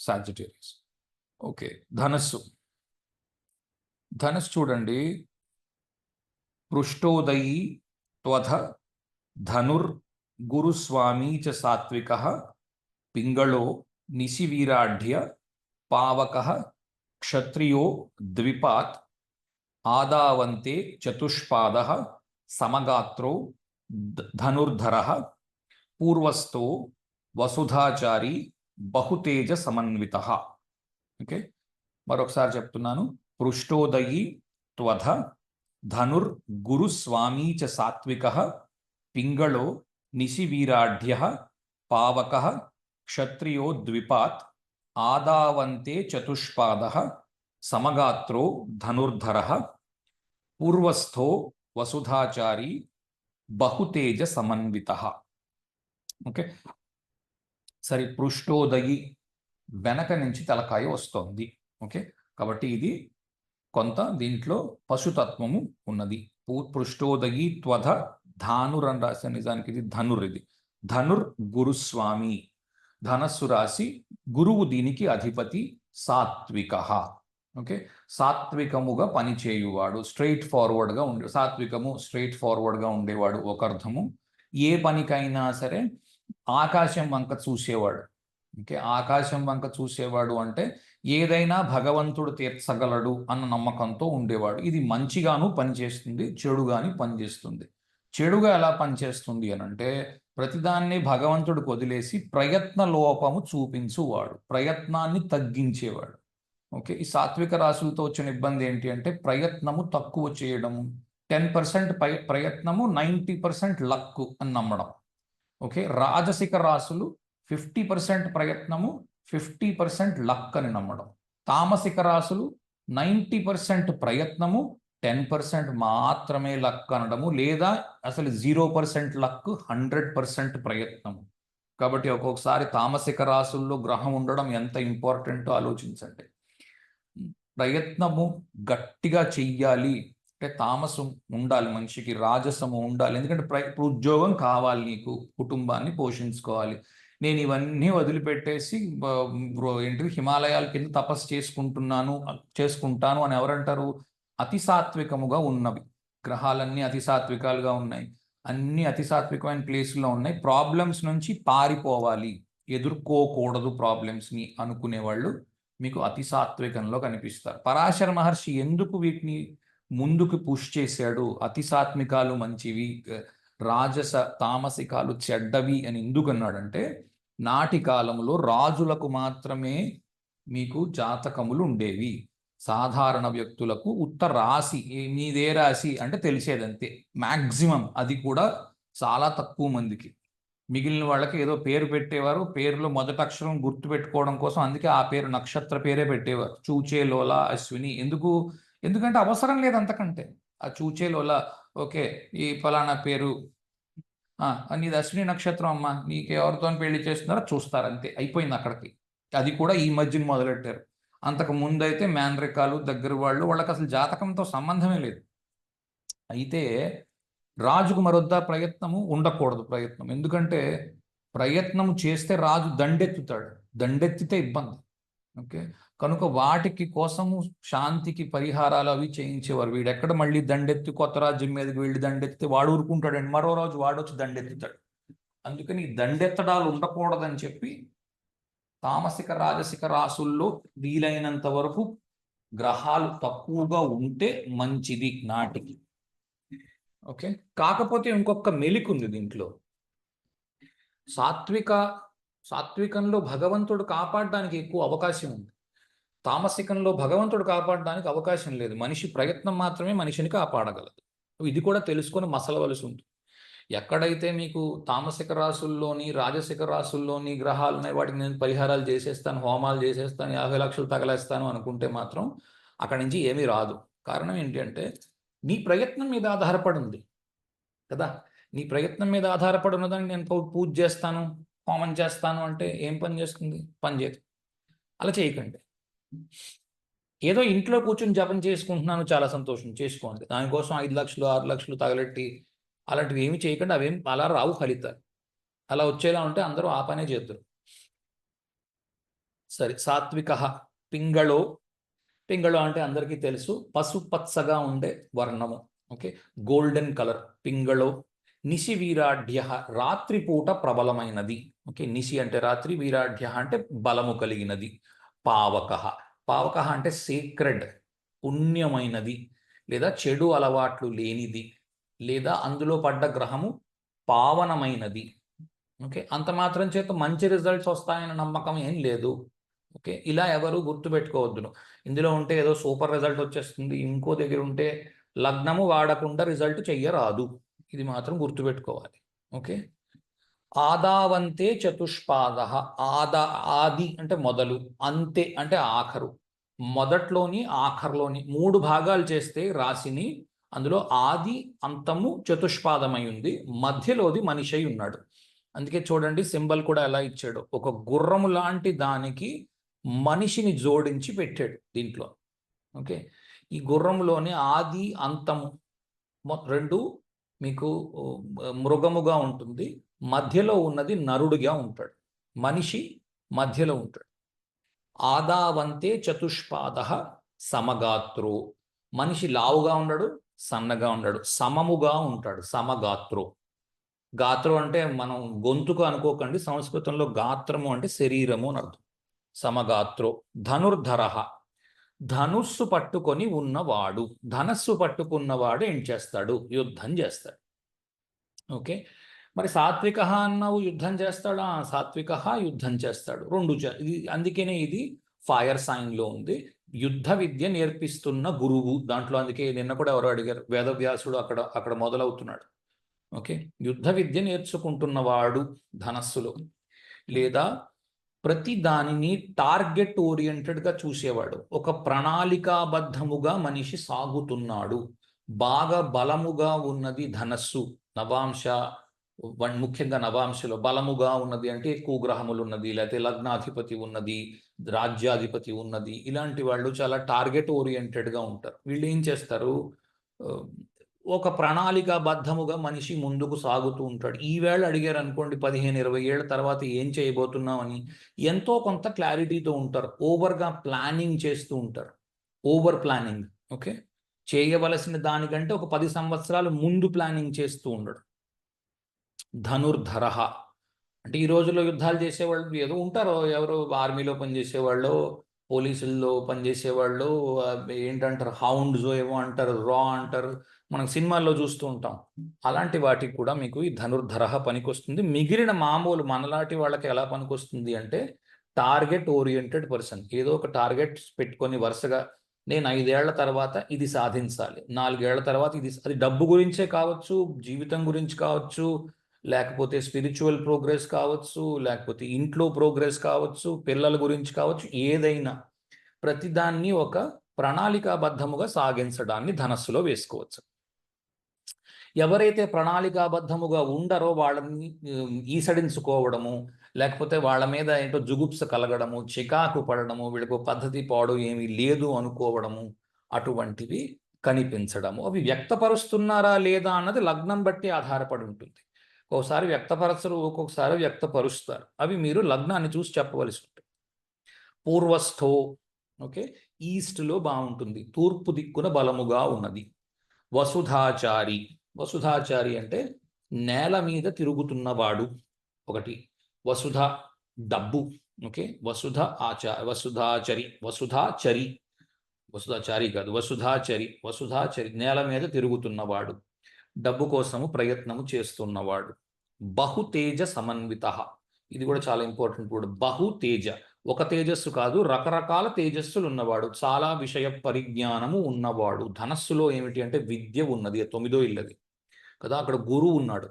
Sagittarius okay ధనస్సు ధనస్సు చూడండి. పృష్టోదయీ త్వధ ధనుర్ గురుస్వామీ చ సాత్విక పింగళో నిశివీరాఢ్య పావక క్షత్రియో ద్విపాత్ ఆదావంతే చతుష్పాద సమగాత్రో ధనుర్ధర పూర్వస్థో వసుధాచారి బహుతేజ సమన్విత ఓకే మరొకసారి చెప్తున్నాను పృష్టోదయీ త్వధ ధనుర్ గురుస్వామీ చ సాత్విక పింగళో నిశివీరాఢ్య పావక క్షత్రియో ద్విపాత్ ఆదావంతే చతుష్పాద సమగాత్రో ధనుర్ధర పూర్వస్థో వసుధాచారి బహుతేజ సమన్విత ఓకే సరి పృష్ఠోదయి వెనక నుంచి తలకాయ వస్తోంది. ఓకే? కాబట్టి ఇది కొంత దీంట్లో పశుతత్వము ఉన్నది. పృష్ఠోదయి త్వధ ధానుర్ అని రాసిన నిజానికి ఇది ధనుర్ ఇది. ధనుర్ గురుస్వామి. ధనస్సు రాశి గురువు దీనికి అధిపతి సాత్విక. ఓకే? సాత్వికముగా పనిచేయువాడు స్ట్రైట్ ఫార్వర్డ్గా ఉండే సాత్వికము స్ట్రైట్ ఫార్వర్డ్గా ఉండేవాడు ఒక అర్థము. ఏ పనికైనా సరే ఆకాశం వంక చూసేవాడు. ఓకే? ఆకాశం వంక చూసేవాడు అంటే ఏదైనా భగవంతుడు తీర్చగలడు అన్న నమ్మకంతో ఉండేవాడు. ఇది మంచిగాను పనిచేస్తుంది చెడుగాని పనిచేస్తుంది. చెడుగా ఎలా పనిచేస్తుంది అని అంటే ప్రతిదాన్ని భగవంతుడికి వదిలేసి ప్రయత్న లోపము చూపించువాడు. ప్రయత్నాన్ని తగ్గించేవాడు. ఓకే? ఈ సాత్విక రాశులతో వచ్చిన ఇబ్బంది ఏంటి అంటే ప్రయత్నము తక్కువ చేయడము. టెన్ పర్సెంట్ ప్రయత్నము నైంటీ పర్సెంట్ లక్ అని నమ్మడం. ఓకే? రాజసిక రాశులు ఫిఫ్టీ పర్సెంట్ ప్రయత్నము ఫిఫ్టీ పర్సెంట్ లక్ అని నమ్మడం. తామసిక రాశులు నైంటీ పర్సెంట్ ప్రయత్నము టెన్ పర్సెంట్ మాత్రమే లక్ అనడము లేదా అసలు zero percent luck hundred percent ప్రయత్నము. కాబట్టి ఒక్కొక్కసారి తామసిక రాశుల్లో గ్రహం ఉండడం ఎంత ఇంపార్టెంటో ఆలోచించండి. ప్రయత్నము గట్టిగా చెయ్యాలి. అంటే తామసం ఉండాలి మనిషికి రాజసము ఉండాలి. ఎందుకంటే ప్ర ఇప్పుడు ఉద్యోగం కావాలి నీకు కుటుంబాన్ని పోషించుకోవాలి. నేను ఇవన్నీ వదిలిపెట్టేసి ఏంటి హిమాలయాల కింద తపస్సు చేసుకుంటున్నాను చేసుకుంటాను అని ఎవరంటారు? అతి సాత్వికముగా ఉన్నవి. గ్రహాలన్నీ అతి సాత్వికాలుగా ఉన్నాయి. అన్ని అతి సాత్వికమైన ప్లేసుల్లో ఉన్నాయి. ప్రాబ్లమ్స్ నుంచి పారిపోవాలి. ఎదుర్కోకూడదు ప్రాబ్లమ్స్ని అనుకునే వాళ్ళు మీకు అతి సాత్వికంలో కనిపిస్తారు. పరాశర మహర్షి ఎందుకు వీటిని ముందుకు పుష్ చేశాడు. అతిసాత్మికాలు మంచివి రాజస తామసికాలు చెడ్డవి అని ఎందుకు అన్నాడంటే నాటి కాలంలో రాజులకు మాత్రమే మీకు జాతకములు ఉండేవి. సాధారణ వ్యక్తులకు ఉత్త రాశి మీదే రాశి అంటే తెలిసేదంతే. మ్యాక్సిమం అది కూడా చాలా తక్కువ మందికి. మిగిలిన వాళ్ళకి ఏదో పేరు పెట్టేవారు పేరులో మొదటి అక్షరం గుర్తు పెట్టుకోవడం కోసం అందుకే ఆ పేరు నక్షత్ర పేరే పెట్టేవారు. చూచే లోల అశ్విని ఎందుకు ఎందుకంటే అవసరం లేదు అంతకంటే. ఆ చూచేలోలా ఓకే ఈ ఫలానా పేరు. ఆ, నీది అశ్విని నక్షత్రం అమ్మా నీకు ఎవరితో పెళ్ళి చేస్తున్నారో చూస్తారు అంతే అయిపోయింది అక్కడికి. అది కూడా ఈ మధ్యన మొదలెట్టారు. అంతకు ముందు అయితే మేనరికాలు దగ్గర వాళ్ళు వాళ్ళకి అసలు జాతకంతో సంబంధమే లేదు. అయితే రాజుకు మరొద్ద ప్రయత్నము? ఉండకూడదు ప్రయత్నం. ఎందుకంటే ప్రయత్నం చేస్తే రాజు దండెత్తుతాడు. దండెత్తితే ఇబ్బంది. ఓకే? కనుక వాటికి కోసము శాంతికి పరిహారాలు అవి చేయించేవారు. వీడు ఎక్కడ మళ్ళీ దండెత్తి కొత్త రాజ్యం మీదకి వెళ్ళి దండెత్తి వాడు ఊరుకుంటాడండి. మరో రోజు వాడొచ్చి దండెత్తుతాడు. అందుకని ఈ దండెత్తడాలు ఉండకూడదని చెప్పి తామసిక రాజసిక రాసుల్లో వీలైనంత వరకు గ్రహాలు తక్కువగా ఉంటే మంచిది నాటికి. ఓకే? కాకపోతే ఇంకొక మెలికుంది దీంట్లో. సాత్విక సాత్వికంలో భగవంతుడు కాపాడడానికి ఎక్కువ అవకాశం ఉంది. తామసికంలో భగవంతుడు కాపాడడానికి అవకాశం లేదు. మనిషి ప్రయత్నం మాత్రమే మనిషిని కాపాడగలదు. ఇది కూడా తెలుసుకొని మసలవలసి ఉంది ఎక్కడైతే మీకు తామసిక రాసుల్లోని రాజసిక రాసుల్లోని గ్రహాలు ఉన్నాయి వాటికి నేను పరిహారాలు చేసేస్తాను హోమాలు చేసేస్తాను యాభై లక్షలు తగలేస్తాను అనుకుంటే మాత్రం అక్కడి నుంచి ఏమీ రాదు. కారణం ఏంటంటే నీ ప్రయత్నం మీద ఆధారపడి ఉంది. కదా? నీ ప్రయత్నం మీద ఆధారపడి ఉన్నదాన్ని నేను పూజ చేస్తాను హోమం చేస్తాను అంటే ఏం పని చేస్తుంది? పని చేయదు. అలా చేయకండి. ఏదో ఇంట్లో కూర్చొని జపం చేసుకుంటున్నాను చాలా సంతోషం చేసుకోండి దానికోసం ఐదు లక్షలు ఆరు లక్షలు తగలెట్టి అలాంటివి ఏమి చేయకుండా అవేం అలా రావు ఫలితాలు. అలా వచ్చేలా ఉంటే అందరూ ఆ పనే చేద్దరు సరే సాత్విక పింగళో. పింగళో అంటే అందరికీ తెలుసు. పసుపచ్చగా ఉండే వర్ణము. ఓకే? గోల్డెన్ కలర్ పింగళో. నిశి వీరాఢ్య రాత్రిపూట ప్రబలమైనది. ఓకే? నిశి అంటే రాత్రి వీరాఢ్య అంటే బలము కలిగినది. పావక. పావక అంటే సీక్రెడ్ పుణ్యమైనది లేదా చెడు అలవాట్లు లేనిది లేదా అందులో పడ్డ గ్రహము పావనమైనది. ఓకే? అంత మాత్రం చేత మంచి రిజల్ట్స్ వస్తాయన్న నమ్మకం ఏం లేదు. ఓకే? ఇలా ఎవరు గుర్తుపెట్టుకోవద్దును ఇందులో ఉంటే ఏదో సూపర్ రిజల్ట్ వచ్చేస్తుంది. ఇంకో దగ్గర ఉంటే లగ్నము వాడకుండా రిజల్ట్ చెయ్యరాదు. ఇది మాత్రం గుర్తుపెట్టుకోవాలి ఓకే? ఆదావంతే చతుష్పాద. ఆదా ఆది అంటే మొదలు అంతే అంటే ఆఖరు. మొదట్లోని ఆఖరులోని మూడు భాగాలు చేస్తే రాశిని అందులో ఆది అంతము చతుష్పాదమై ఉంది మధ్యలోది మనిషి అయి ఉన్నాడు. అందుకే చూడండి సింబల్ కూడా ఎలా ఇచ్చాడు. ఒక గుర్రము లాంటి దానికి మనిషిని జోడించి పెట్టాడు దీంట్లో. ఓకే? ఈ గుర్రంలోని ఆది అంతము రెండు మీకు మృగముగా ఉంటుంది. మధ్యలో ఉన్నది నరుడుగా ఉంటాడు. మనిషి మధ్యలో ఉంటాడు. ఆదావంతే చతుష్పాద సమగాత్రో. మనిషి లావుగా ఉండడు సన్నగా ఉండడు సమముగా ఉంటాడు సమగాత్రో. గాత్రం అంటే మనం గొంతుకు అనుకోకండి సంస్కృతంలో గాత్రము అంటే శరీరము అని అర్థం. సమగాత్రో ధనుర్ధర. ధనుస్సు పట్టుకొని ఉన్నవాడు ధనస్సు పట్టుకున్నవాడు ఏం చేస్తాడు? యుద్ధం చేస్తాడు. ఓకే? మరి సాత్విక అన్నావు యుద్ధం చేస్తాడా? సాత్విక యుద్ధం చేస్తాడు. రెండు ఇది అందుకనే ఇది ఫైర్ సైన్లో ఉంది. యుద్ధ విద్య నేర్పిస్తున్న గురువు దాంట్లో అందుకే నిన్న కూడా ఎవరో అడిగారు. వేదవ్యాసుడు అక్కడ అక్కడ మొదలవుతున్నాడు. ఓకే? యుద్ధ విద్య నేర్చుకుంటున్నవాడు ధనస్సులో లేదా ప్రతి దానిని టార్గెట్ ఓరియంటెడ్గా చూసేవాడు. ఒక ప్రణాళికాబద్ధముగా మనిషి సాగుతున్నాడు. బాగా బలముగా ఉన్నది ధనస్సు. నవాంశ ముఖ్యంగా నవాంశలో బలముగా ఉన్నది అంటే ఎక్కువ గ్రహములు ఉన్నది లేకపోతే లగ్నాధిపతి ఉన్నది రాజ్యాధిపతి ఉన్నది. ఇలాంటి వాళ్ళు చాలా టార్గెట్ ఓరియంటెడ్గా ఉంటారు. వీళ్ళు ఏం చేస్తారు? ఒక ప్రణాళికాబద్ధముగా మనిషి ముందుకు సాగుతూ ఉంటాడు. ఈవేళ అడిగారు అనుకోండి పదిహేను ఇరవై ఏళ్ళ తర్వాత ఏం చేయబోతున్నామని ఎంతో కొంత క్లారిటీతో ఉంటారు. ఓవర్గా ప్లానింగ్ చేస్తూ ఉంటారు. Over planning okay? చేయవలసిన దానికంటే ఒక పది సంవత్సరాలు ముందు ప్లానింగ్ చేస్తూ ఉండడు. ధనుర్ధర. అంటే ఈ రోజుల్లో యుద్ధాలు చేసేవాళ్ళు ఏదో ఉంటారో ఎవరో ఆర్మీలో పనిచేసేవాళ్ళు పోలీసుల్లో పనిచేసేవాళ్ళు ఏంటంటారు? హౌండ్స్ ఏమో అంటారు రా అంటారు. మనం సినిమాల్లో చూస్తూ ఉంటాం. అలాంటి వాటికి కూడా మీకు ఈ ధనుర్ధర పనికొస్తుంది. మిగిలిన మామూలు మనలాంటి వాళ్ళకి ఎలా పనికొస్తుంది అంటే టార్గెట్ ఓరియంటెడ్ పర్సన్. ఏదో ఒక టార్గెట్ పెట్టుకొని వరుసగా నేను ఐదేళ్ళ తర్వాత ఇది సాధించాలి. నాలుగేళ్ళ తర్వాత ఇది అది డబ్బు గురించే కావచ్చు జీవితం గురించి కావచ్చు లేకపోతే స్పిరిచువల్ ప్రోగ్రెస్ కావచ్చు లేకపోతే ఇంట్లో ప్రోగ్రెస్ కావచ్చు పిల్లల గురించి కావచ్చు ఏదైనా ప్రతిదాన్ని ఒక ప్రణాళికాబద్ధముగా సాగించడాన్ని ధనస్సులో వేసుకోవచ్చు. ఎవరైతే ప్రణాళికాబద్ధముగా ఉండరో వాళ్ళని ఈసడించుకోవడము లేకపోతే వాళ్ళ మీద ఏంటో జుగుప్స కలగడము చికాకు పడడము వీళ్ళకు పద్ధతి పాడు ఏమీ లేదు అనుకోవడము అటువంటివి కనిపించడము. అవి వ్యక్తపరుస్తున్నారా లేదా అన్నది లగ్నం బట్టి ఆధారపడి ఉంటుంది. ఒక్కోసారి వ్యక్తపరచరు ఒక్కొక్కసారి వ్యక్తపరుస్తారు. అవి మీరు లగ్నాన్ని చూసి చెప్పవలసి ఉంటుంది. పూర్వస్థో ఓకే ఈస్ట్లో బాగుంటుంది. తూర్పు దిక్కున బలముగా ఉన్నది. వసుధాచారి వసుధాచారి అంటే నేల మీద తిరుగుతున్నవాడు ఒకటి. వసుధ డబ్బు ఓకే వసుధ ఆచా వసుధాచరి వసుధాచరి. వసుధాచారి కాదు వసుధాచరి వసుధాచరి నేల మీద తిరుగుతున్నవాడు. డబ్బు కోసము ప్రయత్నము చేస్తున్నవాడు. బహుతేజ సమన్విత. ఇది కూడా చాలా ఇంపార్టెంట్ వర్డ్ బహు తేజ. ఒక తేజస్సు కాదు రకరకాల తేజస్సులు ఉన్నవాడు. చాలా విషయ పరిజ్ఞానము ఉన్నవాడు. ధనస్సులో ఏమిటి అంటే విద్య ఉన్నది. తొమ్మిదో ఇల్లది. కదా అక్కడ గురువు ఉన్నాడు.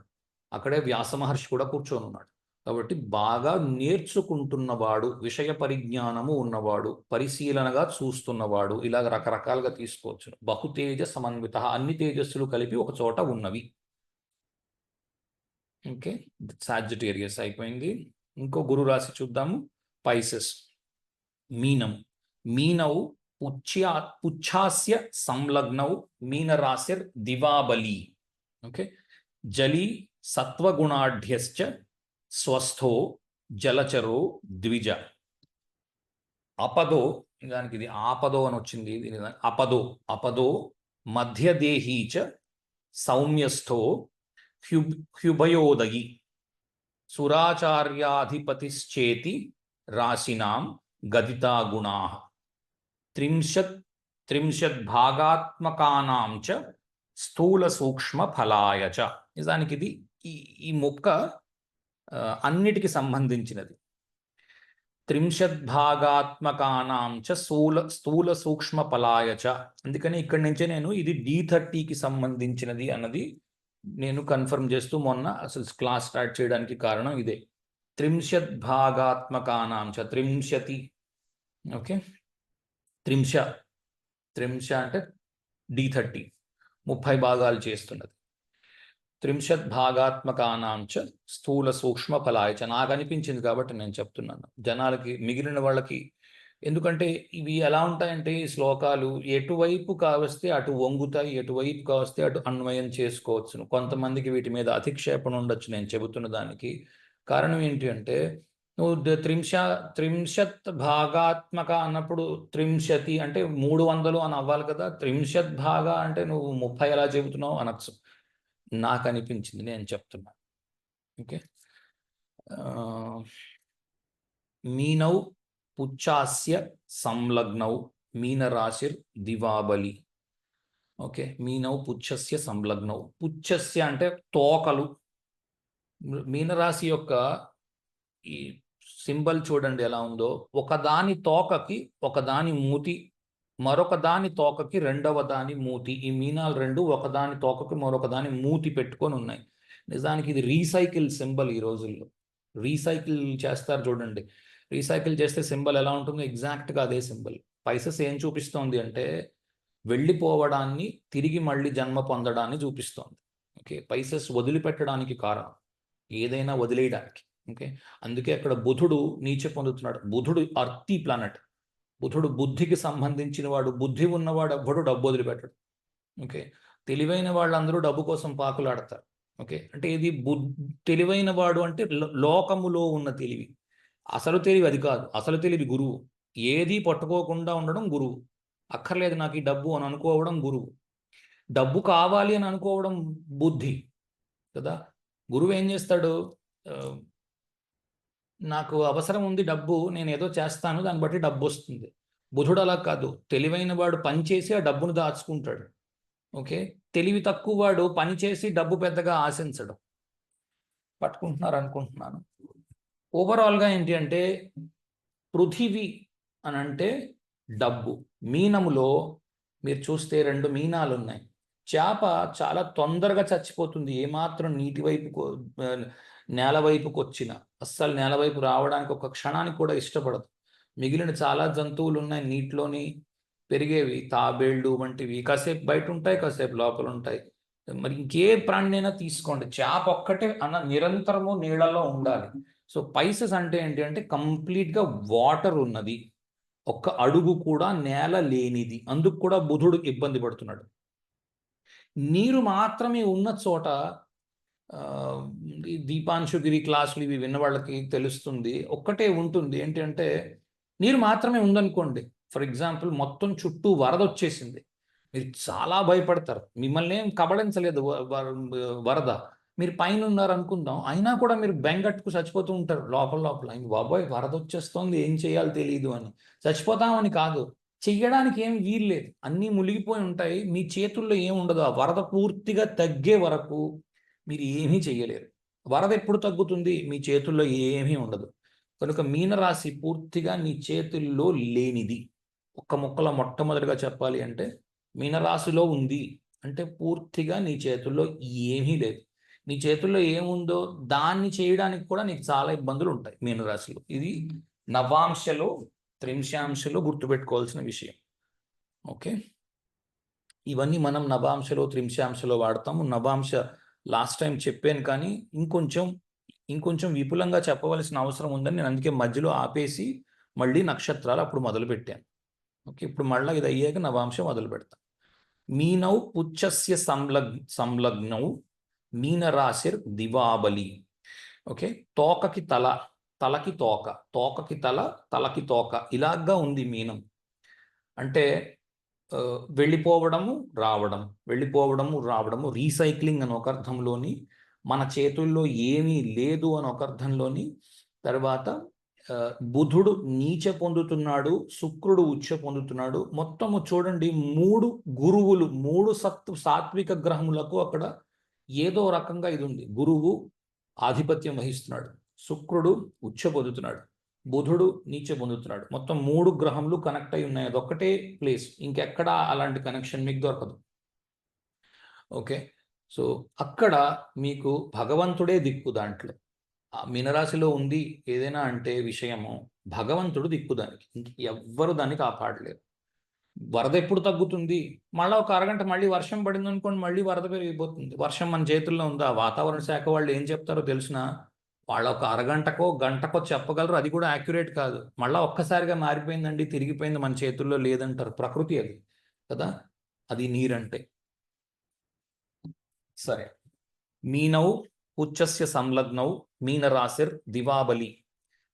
అక్కడే వ్యాస మహర్షి కూడా కూర్చొని ఉన్నాడు కాబట్టి బాగా నేర్చుకుంటున్నవాడు విషయ పరిజ్ఞానము ఉన్నవాడు పరిశీలనగా చూస్తున్నవాడు ఇలాగ రకరకాలుగా తీసుకోవచ్చు బహుతేజ సమన్విత అన్ని తేజస్సులు కలిపి ఒక చోట ఉన్నవి. ఓకే సాజిటేరియస్ అయిపోయింది. ఇంకో గురు రాశి చూద్దాము. పైసెస్ మీనం. మీనవు పుచ్ఛా పుచ్ఛాస్య సంలగ్నవు మీనరాశిర్ దివాబలి. ఓకే జలి సత్వగుణాఢ్యశ్చ స్వస్థో జలచరో ద్విజ. అపదో దానికి ఇది ఆపదో అని వచ్చింది దీని అపదో అపదో మధ్యదేహీచ సౌమ్యస్థో హ్యు హ్యుభయోదయి. సురాచార్యాధిపతిశ్చేతి రాశినాం గదితా గుణా త్రింశత్ త్రింశత్ భాగాత్మకానాం చ స్థూల సూక్ష్మ ఫలాయ చ. నిజానికి ఇది ఈ ఈ మొక్క అన్నిటికి సంబంధించినది. త్రింశద్భాగాత్మకానాం చ స్థూల స్థూల సూక్ష్మ పలాయచ అందుకని ఇక్కడి నుంచే నేను ఇది డి థర్టీకి సంబంధించినది అన్నది నేను కన్ఫర్మ్ చేస్తూ మొన్న అసలు క్లాస్ స్టార్ట్ చేయడానికి కారణం ఇదే. త్రింశత్ భాగాత్మకానాం చ త్రింశతి. ఓకే? త్రింశ. త్రింశ అంటే డి థర్టీ. ముప్పై భాగాలు చేస్తున్నది. త్రింశత్ భాగాత్మకానాం చ స్థూల సూక్ష్మ ఫలాయ చ. నాకు అనిపించింది కాబట్టి నేను చెప్తున్నాను. జనాలకి మిగిలిన వాళ్ళకి. ఎందుకంటే ఇవి ఎలా ఉంటాయంటే ఈ శ్లోకాలు ఎటువైపు కావస్తే అటు వంగుతాయి ఎటువైపు కావస్తే అటు అన్వయం చేసుకోవచ్చును. కొంతమందికి వీటి మీద అతిక్షేపణ ఉండొచ్చు నేను చెబుతున్న దానికి. కారణం ఏంటి అంటే నువ్వు త్రింశ త్రింశత్ భాగాత్మక అన్నప్పుడు త్రింశతి అంటే మూడు వందలు అని అవ్వాలి కదా. త్రింశత్ భాగ అంటే నువ్వు ముప్పై ఎలా చెబుతున్నావు అనొచ్చు. నాకు అనిపించింది నేను చెప్తున్నాను ఓకే? మీనవ్ మీనౌ పుచ్చాస్య సంలగ్నౌ మీనరాశిర్ దివాబలి. ఓకే? మీనౌ పుచ్చస్య సంలగ్నౌ. పుచ్చస్య అంటే తోకలు. మీనరాశి యొక్క ఈ సింబల్ చూడండి ఎలా ఉందో. ఒకదాని తోకకి ఒకదాని మూతి మరొక దాని తోకకి రెండవ దాని మూతి. ఈ మీనాలు రెండు ఒకదాని తోకకి మరొక దాని మూతి పెట్టుకొని ఉన్నాయి. నిజానికి ఇది రీసైకిల్ సింబల్ ఈ రోజుల్లో. రీసైకిల్ చేస్తారు చూడండి. రీసైకిల్ చేస్తే సింబల్ ఎలా ఉంటుందో ఎగ్జాక్ట్గా అదే సింబల్. పైసెస్ ఏం చూపిస్తోంది అంటే వెళ్ళిపోవడాన్ని తిరిగి మళ్ళీ జన్మ పొందడాన్ని చూపిస్తోంది. ఓకే? పైసెస్ వదిలిపెట్టడానికి కారణం. ఏదైనా వదిలేయడానికి. ఓకే? అందుకే అక్కడ బుధుడు నీచ పొందుతున్నాడు. బుధుడు అర్తి ప్లానెట్. బుధుడు బుద్ధికి సంబంధించిన వాడు బుద్ధి ఉన్నవాడు ఎవ్వడు డబ్బు వదిలిపెట్టడు. ఓకే? తెలివైన వాళ్ళందరూ డబ్బు కోసం పాకులాడతారు. ఓకే? అంటే ఇది బు తెలివైన వాడు అంటే లోకములో ఉన్న తెలివి. అసలు తెలివి అది కాదు. అసలు తెలివి గురువు. ఏది పట్టుకోకుండా ఉండడం గురువు. అక్కర్లేదు నాకు ఈ డబ్బు అని అనుకోవడం గురువు. డబ్బు కావాలి అని అనుకోవడం బుద్ధి. కదా? గురువు ఏం చేస్తాడు? నాకు అవసరం ఉంది డబ్బు నేను ఏదో చేస్తాను దాన్ని బట్టి డబ్బు వస్తుంది. బుధుడు అలా కాదు. తెలివైన వాడు పని చేసి ఆ డబ్బును దాచుకుంటాడు. ఓకే? తెలివి తక్కువ వాడు పని చేసి డబ్బు పెద్దగా ఆశించడం. పట్టుకుంటున్నారు అనుకుంటున్నాను. ఓవరాల్గా ఏంటి అంటే పృథివీ అని అంటే డబ్బు. మీనములో మీరు చూస్తే రెండు మీనాలు ఉన్నాయి. చేప చాలా తొందరగా చచ్చిపోతుంది. ఏమాత్రం నీటి వైపుకు నేల వైపుకు వచ్చినా అస్సలు నేల వైపు రావడానికి ఒక క్షణానికి కూడా ఇష్టపడదు. మిగిలిన చాలా జంతువులు ఉన్నాయి నీటిలోని పెరిగేవి తాబేళ్ళు వంటివి. కాసేపు బయట ఉంటాయి కాసేపు లోపల ఉంటాయి మరి ఇంకే ప్రాణినైనా తీసుకోండి. చేప ఒక్కటే అన్న నిరంతరము నీళ్ళలో ఉండాలి. సో పైసెస్ అంటే ఏంటి అంటే కంప్లీట్గా వాటర్ ఉన్నది. ఒక్క అడుగు కూడా నేల లేనిది. అందుకు కూడా బుధుడు ఇబ్బంది పడుతున్నాడు. నీరు మాత్రమే ఉన్న చోట దీపాంశుగిరి క్లాసులు ఇవి విన్న వాళ్ళకి తెలుస్తుంది. ఒక్కటే ఉంటుంది. ఏంటంటే నీరు మాత్రమే ఉందనుకోండి. ఫర్ ఎగ్జాంపుల్ మొత్తం చుట్టూ వరద వచ్చేసింది. మీరు చాలా భయపడతారు. మిమ్మల్ని ఏం కబడించలేదు వరద. మీరు పైన ఉన్నారు అనుకుందాం అయినా కూడా మీరు బెంగట్టుకు చచ్చిపోతూ ఉంటారు. లోపల లోపల. ఇంక వరద వచ్చేస్తోంది. ఏం చేయాలో తెలియదు అని. చచ్చిపోతామని కాదు. చెయ్యడానికి ఏం వీల్లేదు. అన్నీ మునిగిపోయి ఉంటాయి. మీ చేతుల్లో ఏముండదు ఆ వరద పూర్తిగా తగ్గే వరకు మీరు ఏమీ చేయలేరు. వరద ఎప్పుడు తగ్గుతుంది? మీ చేతుల్లో ఏమీ ఉండదు. కనుక మీనరాశి పూర్తిగా నీ చేతుల్లో లేనిది. ఒక్క మొక్కల మొట్టమొదటిగా చెప్పాలి అంటే మీనరాశిలో ఉంది అంటే పూర్తిగా నీ చేతుల్లో ఏమీ లేదు. నీ చేతుల్లో ఏముందో దాన్ని చేయడానికి కూడా నీకు చాలా ఇబ్బందులు ఉంటాయి మీనరాశిలో. ఇది నవాంశలో త్రింశాంశలో గుర్తుపెట్టుకోవాల్సిన విషయం. ఓకే? ఇవన్నీ మనం నవాంశలో త్రింశాంశలో వాడతాము. నవాంశ లాస్ట్ టైం చెప్పాను కానీ ఇంకొంచెం ఇంకొంచెం విపులంగా చెప్పవలసిన అవసరం ఉందని నేను అందుకే మధ్యలో ఆపేసి మళ్ళీ నక్షత్రాలు అప్పుడు మొదలు పెట్టాను ఓకే ఇప్పుడు మళ్ళీ ఇది అయ్యాక నవాంశం మొదలు పెడతాను మీనౌ పుచ్చస్య సంలగ్ సంలగ్నౌ మీనరాశిర్ దివాబలి. ఓకే తోకకి తల తలకి తోక తోకకి తల తలకి తోక ఇలాగా ఉంది మీనం. అంటే వెళ్ళిపోవడము రావడం. వెళ్ళిపోవడము రావడము రీసైక్లింగ్ అని ఒక అర్థంలోని మన చేతుల్లో ఏమీ లేదు అని ఒక అర్థంలోని తర్వాత బుధుడు నీచ పొందుతున్నాడు శుక్రుడు ఉచ్చ పొందుతున్నాడు. మొత్తము చూడండి మూడు గురువులు మూడు సత్ సాత్విక గ్రహములకు అక్కడ ఏదో రకంగా ఇది ఉంది. గురువు ఆధిపత్యం వహిస్తున్నాడు శుక్రుడు ఉచ్చ పొందుతున్నాడు. బుధుడు నీచ పొందుతున్నాడు. మొత్తం మూడు గ్రహములు కనెక్ట్ అయి ఉన్నాయి. అదొక్కటే ప్లేస్ ఇంకెక్కడా అలాంటి కనెక్షన్ మీకు దొరకదు. ఓకే సో అక్కడ మీకు భగవంతుడే దిక్కు దాంట్లో. మీనరాశిలో ఉంది ఏదైనా అంటే విషయము భగవంతుడు దిక్కు దానికి. ఎవ్వరు దాన్ని కాపాడలేరు. వరద ఎప్పుడు తగ్గుతుంది? మళ్ళీ ఒక అరగంట మళ్ళీ వర్షం పడింది అనుకోండి మళ్ళీ వరద పెరిగిపోతుంది. వర్షం మన చేతుల్లో ఉందా? వాతావరణ శాఖ వాళ్ళు ఏం చెప్తారో తెలిసిన వాళ్ళ ఒక అరగంటకో గంటకో చెప్పగలరు. అది కూడా యాక్యురేట్ కాదు. మళ్ళీ ఒక్కసారిగా మారిపోయిందండి తిరిగిపోయింది మన చేతుల్లో లేదంటారు. ప్రకృతి అది కదా? అది నీరంటే. సరే. మీనౌ ఉచ్చస్య సంలగ్నౌ మీనరాశిర్ దివాబలి.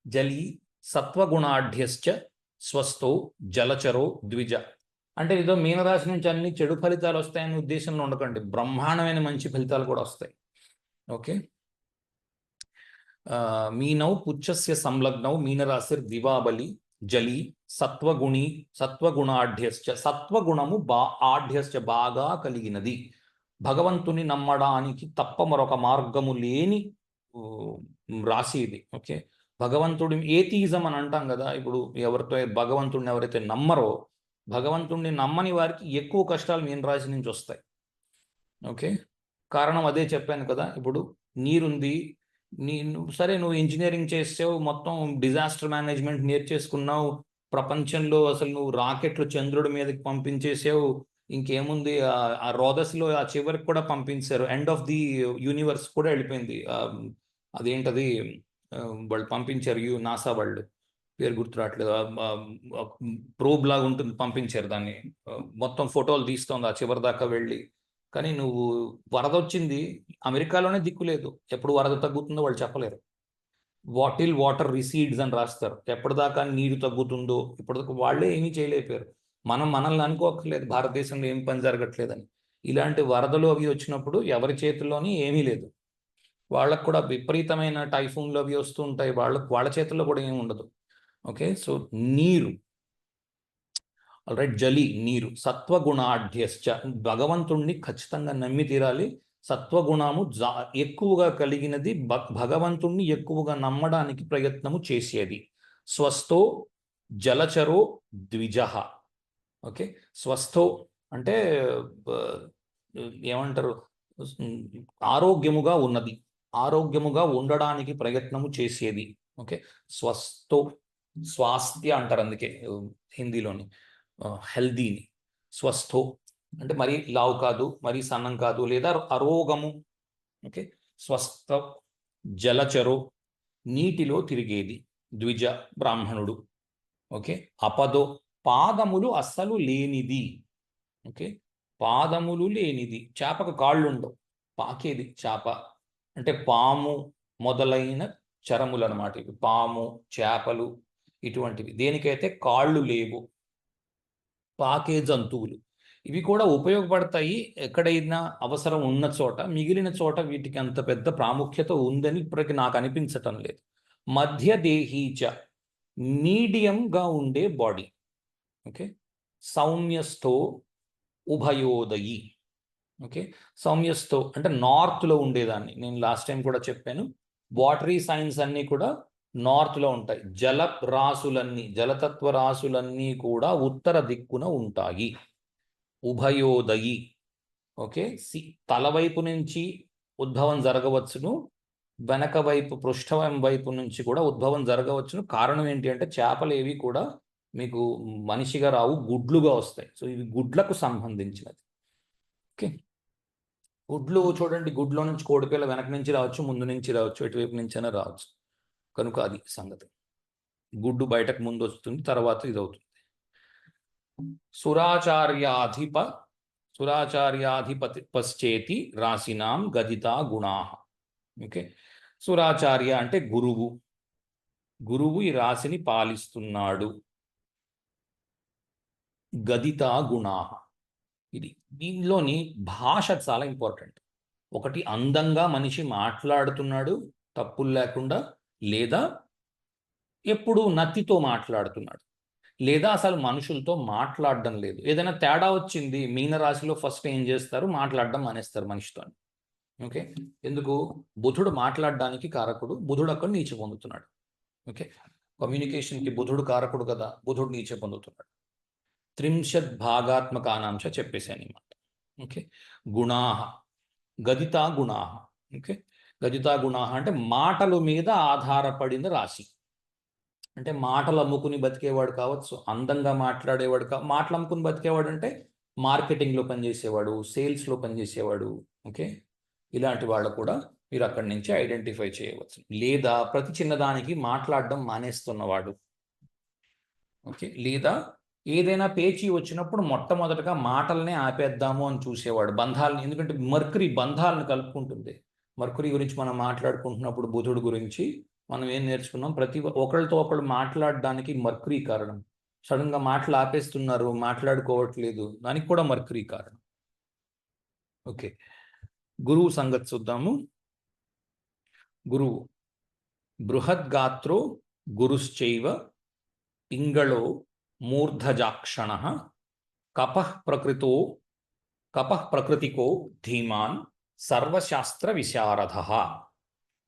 జలి సత్వగుణాఢ్యశ్చ స్వస్థో జలచరో ద్విజ. అంటే ఏదో మీనరాశి నుంచి అన్ని చెడు ఫలితాలు వస్తాయనే ఉద్దేశంలో ఉండకండి. బ్రహ్మాండమైన మంచి ఫలితాలు కూడా వస్తాయి. ఓకే? మీనౌ పుచ్చస్య సంలగ్నౌ మీనరాశిర్ దివాబలి జలి సత్వగుణి సత్వగుణాఢ్యశ్చ సత్వగుణము బా ఆఢ్యశ్చ బాగా కలిగినది. భగవంతుని నమ్మడానికి తప్ప మరొక మార్గము లేని రాశి ఇది. ఓకే? భగవంతుడి ఏతీజం అని అంటాం కదా ఇప్పుడు ఎవరితో భగవంతుడిని ఎవరైతే నమ్మరో భగవంతుడిని నమ్మని వారికి ఎక్కువ కష్టాలు మీన రాశి నుంచి వస్తాయి. ఓకే? కారణం అదే చెప్పాను కదా ఇప్పుడు నీరుంది నీ సరే నువ్వు ఇంజనీరింగ్ చేసావు మొత్తం డిజాస్టర్ మేనేజ్మెంట్ నేర్చేసుకున్నావు ప్రపంచంలో అసలు నువ్వు రాకెట్లు చంద్రుడి మీదకి పంపించేసావు ఇంకేముంది ఆ- రోదస్లో ఆ చివరికి కూడా పంపించారు ఎండ్ ఆఫ్ ది యూనివర్స్ కూడా వెళ్ళిపోయింది అదేంటది వాళ్ళు పంపించారు యూ నాసా వాళ్ళు పేరు గుర్తు రావట్లేదు ప్రోబ్ లాగా ఉంటుంది పంపించారు దాన్ని మొత్తం ఫోటోలు తీస్తోంది ఆ చివరి దాకా వెళ్ళి కానీ నువ్వు వరద వచ్చింది అమెరికాలోనే దిక్కు లేదు. ఎప్పుడు వరద తగ్గుతుందో వాళ్ళు చెప్పలేరు. వాటిల్ వాటర్ రిసీడ్స్ అని రాస్తారు. ఎప్పటిదాకా నీరు తగ్గుతుందో ఇప్పటిదాకా వాళ్ళే ఏమీ చేయలేకపోయారు. మనం మనల్ని అనుకోకర్లేదు భారతదేశంలో ఏం పని జరగట్లేదని. ఇలాంటి వరదలు అవి వచ్చినప్పుడు ఎవరి చేతుల్లోని ఏమీ లేదు. వాళ్ళకు కూడా విపరీతమైన టైఫూన్లు అవి వస్తూ ఉంటాయి. వాళ్ళకు వాళ్ళ చేతుల్లో కూడా ఏమి ఉండదు. ఓకే? సో నీరు. రైట్ జలి నీరు సత్వగుణాఢ్యశ్చ. భగవంతుణ్ణి ఖచ్చితంగా నమ్మి తీరాలి. సత్వగుణము జా ఎక్కువగా కలిగినది భ- భగవంతుణ్ణి ఎక్కువగా నమ్మడానికి ప్రయత్నము చేసేది. స్వస్థో జలచరో ద్విజ. ఓకే? స్వస్థో అంటే ఏమంటారు? ఆరోగ్యముగా ఉన్నది. ఆరోగ్యముగా ఉండడానికి ప్రయత్నము చేసేది. ఓకే? స్వస్థో స్వాస్థ్య అంటారు అందుకే హిందీలోని. హెల్దీని స్వస్థో అంటే మరీ లావు కాదు మరీ సన్నం కాదు లేదా అరోగము ఓకే? స్వస్థ జలచరో నీటిలో తిరిగేది ద్విజ బ్రాహ్మణుడు ఓకే? అపదో పాదములు అస్సలు లేనిది ఓకే? పాదములు లేనిది చేపకు కాళ్ళు ఉండవు పాకేది చేప. అంటే పాము మొదలైన చరములు అనమాట ఇవి పాము చేపలు ఇటువంటివి. దేనికైతే కాళ్ళు లేవు పాకే జంతువులు. ఇవి కూడా ఉపయోగపడతాయి ఎక్కడైనా అవసరం ఉన్న చోట. మిగిలిన చోట వీటికి అంత పెద్ద ప్రాముఖ్యత ఉందని ఇప్పటికి నాకు అనిపించటం లేదు. మధ్య దేహీచ మీడియంగా ఉండే బాడీ. ఓకే? సౌమ్యస్థో ఉభయోదయి. ఓకే? సౌమ్యస్థో అంటే నార్త్లో ఉండేదాన్ని. నేను లాస్ట్ టైం కూడా చెప్పాను. వాటరీ సైన్స్ అన్నీ కూడా నార్త్లో ఉంటాయి. జల రాసులన్నీ జలతత్వ రాసులన్నీ కూడా ఉత్తర దిక్కున ఉంటాయి. ఉభయోదయి. ఓకే? సి తలవైపు నుంచి ఉద్భవం జరగవచ్చును. వెనక వైపు పృష్ఠవం వైపు నుంచి కూడా ఉద్భవం జరగవచ్చును. కారణం ఏంటి అంటే చేపలు ఏవి కూడా మీకు మనిషిగా రావు గుడ్లుగా వస్తాయి. సో ఇవి గుడ్లకు సంబంధించినది. ఓకే? గుడ్లు చూడండి. గుడ్లో నుంచి కోడిపిల్ల వెనక నుంచి రావచ్చు ముందు నుంచి రావచ్చు ఎటువైపు నుంచైనా రావచ్చు. కనుక అది సంగతి. గుడ్డు బయటకు ముందు వస్తుంది తర్వాత ఇది అవుతుంది సురాచార్యాధిప సురాచార్యాధిపతి పశ్చేతి రాశినాం గదితా గుణా. ఓకే? సురాచార్య అంటే గురువు. గురువు ఈ రాశిని పాలిస్తున్నాడు. గదితా గుణా. ఇది దీనిలోని భాష చాలా ఇంపార్టెంట్. ఒకటి అందంగా మనిషి మాట్లాడుతున్నాడు తప్పులు లేకుండా లేదా ఎప్పుడు నత్తితో మాట్లాడుతున్నాడు. లేదా అసలు మనుషులతో మాట్లాడడం లేదు. ఏదైనా తేడా వచ్చింది మీనరాశిలో ఫస్ట్ ఏం చేస్తారు? మాట్లాడడం మానేస్తారు మనిషితో ఓకే? ఎందుకు? బుధుడు మాట్లాడడానికి కారకుడు బుధుడు అక్కడ నీచ పొందుతున్నాడు. ఓకే? కమ్యూనికేషన్కి బుధుడు కారకుడు కదా బుధుడు నీచ పొందుతున్నాడు. త్రింశత్ భాగాత్మకానాంశ చెప్పేశాను అనమాట ఓకే? గుణాహ. గదితా గుణాహ. ఓకే? గజితా గుణాహ అంటే మాటల మీద ఆధారపడిన రాశి. అంటే మాటలు అమ్ముకుని బతికేవాడు కావచ్చు అందంగా మాట్లాడేవాడు కా మాటలు అమ్ముకుని బతికేవాడు అంటే మార్కెటింగ్లో పనిచేసేవాడు సేల్స్లో పనిచేసేవాడు ఓకే? ఇలాంటి వాళ్ళు కూడా మీరు అక్కడి నుంచి ఐడెంటిఫై చేయవచ్చు. లేదా ప్రతి చిన్నదానికి మాట్లాడడం మానేస్తున్నవాడు ఓకే? లేదా ఏదైనా పేచీ వచ్చినప్పుడు మొట్టమొదటగా మాటలనే ఆపేద్దాము అని చూసేవాడు బంధాలను ఎందుకంటే మర్కరీ బంధాలను కలుపుకుంటుంది. మర్కురీ గురించి మనం మాట్లాడుకుంటున్నప్పుడు బుధుడు గురించి మనం ఏం నేర్చుకున్నాం? ప్రతి ఒకరితో ఒకళ్ళు మాట్లాడడానికి మర్కురీ కారణం. సడన్గా మాటలు ఆపేస్తున్నారు మాట్లాడుకోవట్లేదు దానికి కూడా మర్కరీ కారణం. ఓకే. గురువు సంగతి చూద్దాము. గురువు బృహద్గాత్రో గురుశ్చైవ పింగళో మూర్ధజాక్షణ కపః ప్రకృతో కపః ప్రకృతికో ధీమాన్ సర్వశాస్త్ర విశారద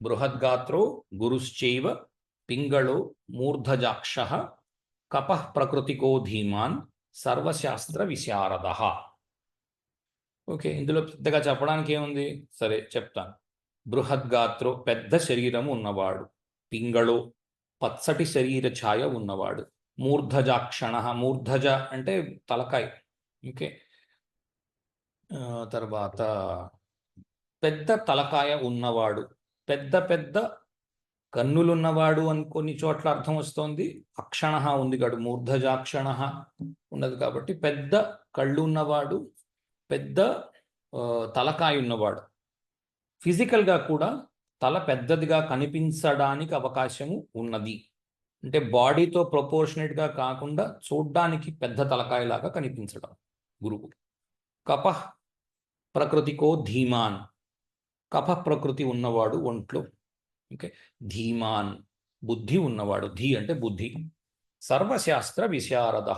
బృహద్గాత్రో గురుశ్చైవ పింగళో మూర్ధజాక్ష. కపః ప్రకృతికో ధీమాన్ సర్వశాస్త్ర విశారద ఓకే ఇందులో పెద్దగా చెప్పడానికి ఏముంది సరే చెప్తాను. బృహద్గాత్రో పెద్ద శరీరము ఉన్నవాడు. పింగళో పచ్చటి శరీర ఛాయ ఉన్నవాడు. మూర్ధజాక్షణ మూర్ధజ అంటే తలకాయ. ఓకే. తర్వాత పెద్ద తలకాయ ఉన్నవాడు పెద్ద పెద్ద కన్నులున్నవాడు అని కొన్ని చోట్ల అర్థం వస్తోంది. అక్షణ ఉంది కాడు మూర్ధజాక్షణ ఉన్నది కాబట్టి పెద్ద కళ్ళు ఉన్నవాడు పెద్ద తలకాయ ఉన్నవాడు. ఫిజికల్గా కూడా తల పెద్దదిగా కనిపించడానికి అవకాశము ఉన్నది. అంటే బాడీతో ప్రపోర్షనేట్గా కాకుండా చూడ్డానికి పెద్ద తలకాయలాగా కనిపించడం గురువు. కప ప్రకృతికో ధీమాన్. కప ప్రకృతి ఉన్నవాడు ఒంట్లో. ఓకే. ధీమాన్ బుద్ధి ఉన్నవాడు. ధీ అంటే బుద్ధి. సర్వశాస్త్ర విశారద.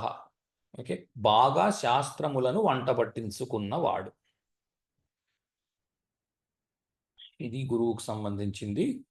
ఓకే. బాగా శాస్త్రములను వంట పట్టించుకున్నవాడు. ఇది గురువుకు సంబంధించింది.